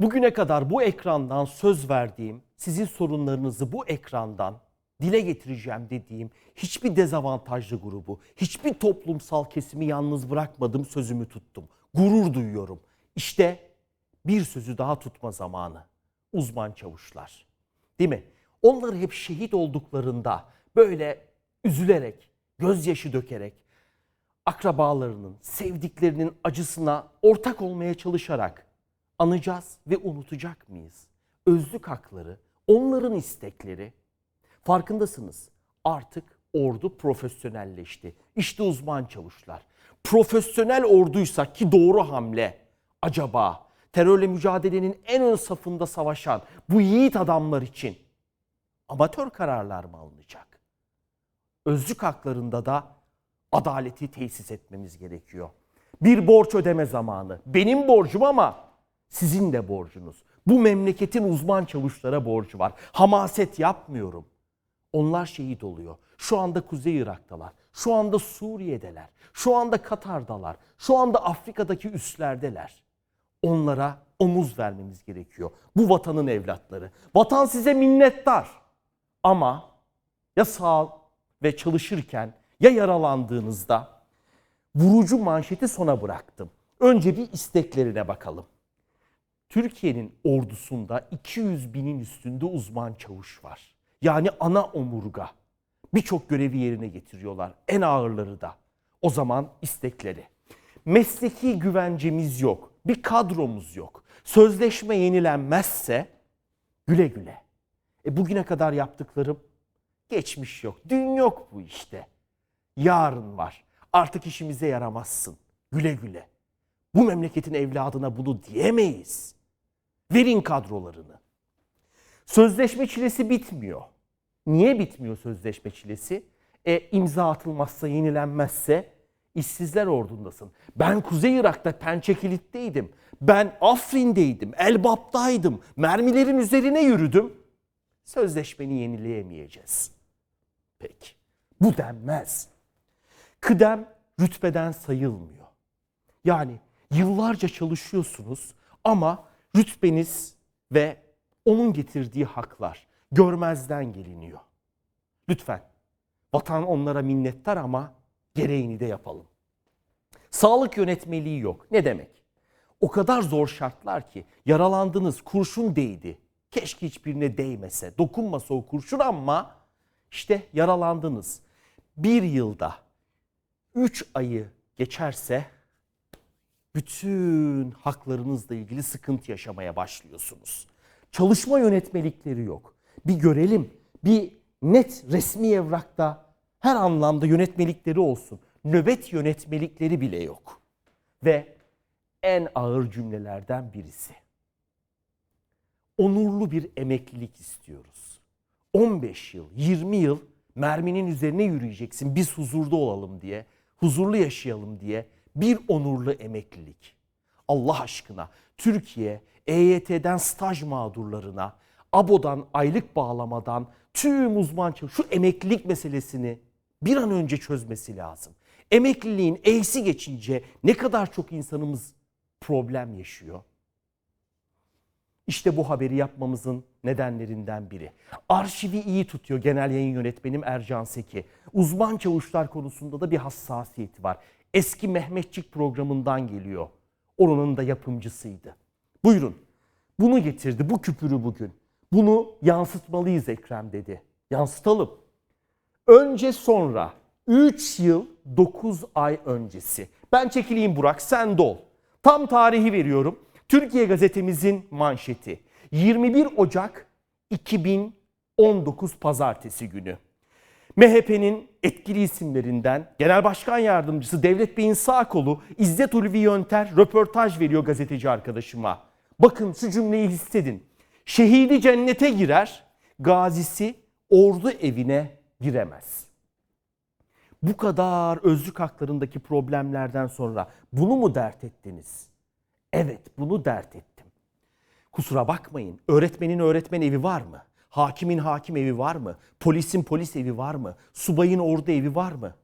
Bugüne kadar bu ekrandan söz verdiğim, sizin sorunlarınızı bu ekrandan dile getireceğim dediğim hiçbir dezavantajlı grubu, hiçbir toplumsal kesimi yalnız bırakmadım, sözümü tuttum. Gurur duyuyorum. İşte bir sözü daha tutma zamanı. Uzman çavuşlar. Değil mi? Onlar hep şehit olduklarında böyle üzülerek, gözyaşı dökerek, akrabalarının, sevdiklerinin acısına ortak olmaya çalışarak anacağız ve unutacak mıyız? Özlük hakları, onların istekleri. Farkındasınız artık ordu profesyonelleşti. İşte uzman çavuşlar. Profesyonel orduysa ki doğru hamle acaba terörle mücadelenin en ön safında savaşan bu yiğit adamlar için amatör kararlar mı alınacak? Özlük haklarında da adaleti tesis etmemiz gerekiyor. Bir borç ödeme zamanı. Benim borcum ama sizin de borcunuz. Bu memleketin uzman çavuşlara borcu var. Hamaset yapmıyorum. Onlar şehit oluyor. Şu anda Kuzey Irak'talar. Şu anda Suriye'deler. Şu anda Katar'dalar. Şu anda Afrika'daki üslerdeler. Onlara omuz vermemiz gerekiyor. Bu vatanın evlatları. Vatan size minnettar. Ama ya sağ ve çalışırken ya yaralandığınızda vurucu manşeti sona bıraktım. Önce bir isteklerine bakalım. Türkiye'nin ordusunda 200 binin üstünde uzman çavuş var. Yani ana omurga. Birçok görevi yerine getiriyorlar. En ağırları da. O zaman istekleri. Mesleki güvencemiz yok. Bir kadromuz yok. Sözleşme yenilenmezse güle güle. E bugüne kadar yaptıklarım geçmiş yok. Dün yok bu işte. Yarın var. Artık işimize yaramazsın. Güle güle. Bu memleketin evladına bunu diyemeyiz. Verin kadrolarını. Sözleşme çilesi bitmiyor. Niye bitmiyor sözleşme çilesi? E imza atılmazsa, yenilenmezse işsizler ordundasın. Ben Kuzey Irak'ta Pençekilit'teydim. Ben Afrin'deydim, Elbap'taydım. Mermilerin üzerine yürüdüm. Sözleşmeni yenileyemeyeceğiz. Peki. Bu denmez. Kıdem rütbeden sayılmıyor. Yani yıllarca çalışıyorsunuz ama rütbeniz ve onun getirdiği haklar görmezden geliniyor. Lütfen vatan onlara minnettar ama gereğini de yapalım. Sağlık yönetmeliği yok. Ne demek? O kadar zor şartlar ki yaralandınız, kurşun değdi. Keşke hiçbirine değmese, dokunmasa o kurşun ama işte yaralandınız. Bir yılda üç ayı geçerse bütün haklarınızla ilgili sıkıntı yaşamaya başlıyorsunuz. Çalışma yönetmelikleri yok. Bir görelim, bir net resmi evrakta her anlamda yönetmelikleri olsun. Nöbet yönetmelikleri bile yok. Ve en ağır cümlelerden birisi. Onurlu bir emeklilik istiyoruz. 15 yıl, 20 yıl merminin üzerine yürüyeceksin biz huzurda olalım diye, huzurlu yaşayalım diye bir onurlu emeklilik. Allah aşkına Türkiye EYT'den staj mağdurlarına, ABO'dan aylık bağlamadan tüm uzman şu emeklilik meselesini bir an önce çözmesi lazım. Emekliliğin eğsi geçince ne kadar çok insanımız problem yaşıyor. İşte bu haberi yapmamızın nedenlerinden biri. Arşivi iyi tutuyor genel yayın yönetmenim Ercan Seki. Uzman çavuşlar konusunda da bir hassasiyeti var. Eski Mehmetçik programından geliyor. Oranın da yapımcısıydı. Buyurun. Bunu getirdi, bu küpürü bugün. Bunu yansıtmalıyız Ekrem dedi. Yansıtalım. Önce sonra 3 yıl 9 ay öncesi. Ben çekileyim Burak sen dol. Tam tarihi veriyorum. Türkiye gazetemizin manşeti. 21 Ocak 2019 pazartesi günü. MHP'nin etkili isimlerinden Genel Başkan Yardımcısı Devlet Bey'in sağ kolu İzzet Ulvi Yönter röportaj veriyor gazeteci arkadaşıma. Bakın şu cümleyi hissedin. Şehidi cennete girer, gazisi ordu evine giremez. Bu kadar özlük haklarındaki problemlerden sonra bunu mu dert ettiniz? Evet, bunu dert ettim. Kusura bakmayın. Öğretmenin öğretmen evi var mı? Hakimin hakim evi var mı? Polisin polis evi var mı? Subayın ordu evi var mı?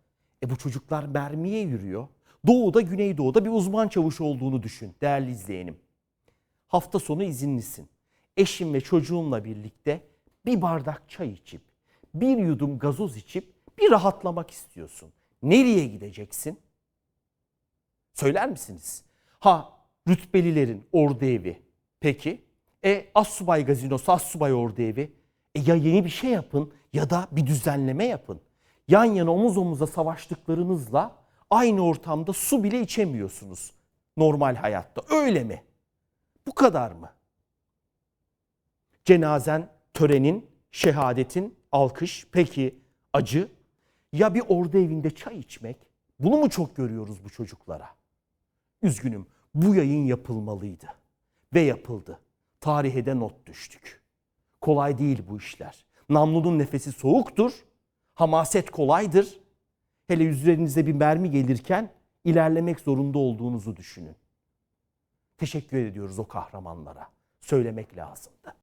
E bu çocuklar mermiye yürüyor. Doğuda, Güneydoğu'da bir uzman çavuş olduğunu düşün değerli izleyenim. Hafta sonu izinlisin. Eşim ve çocuğumla birlikte bir bardak çay içip, bir yudum gazoz içip bir rahatlamak istiyorsun. Nereye gideceksin? Söyler misiniz? Ha rütbelilerin ordu evi. Peki. E Assubay gazinosu, Assubay ordu evi. E ya yeni bir şey yapın ya da bir düzenleme yapın. Yan yana omuz omuza savaştıklarınızla aynı ortamda su bile içemiyorsunuz. Normal hayatta. Öyle mi? Bu kadar mı? Cenazen, törenin, şehadetin, alkış, peki acı. Ya bir ordu evinde çay içmek? Bunu mu çok görüyoruz bu çocuklara? Üzgünüm. Bu yayın yapılmalıydı. Ve yapıldı. Tarihe de not düştük. Kolay değil bu işler. Namlunun nefesi soğuktur. Hamaset kolaydır. Hele üzerinize bir mermi gelirken ilerlemek zorunda olduğunuzu düşünün. Teşekkür ediyoruz o kahramanlara. Söylemek lazımdı.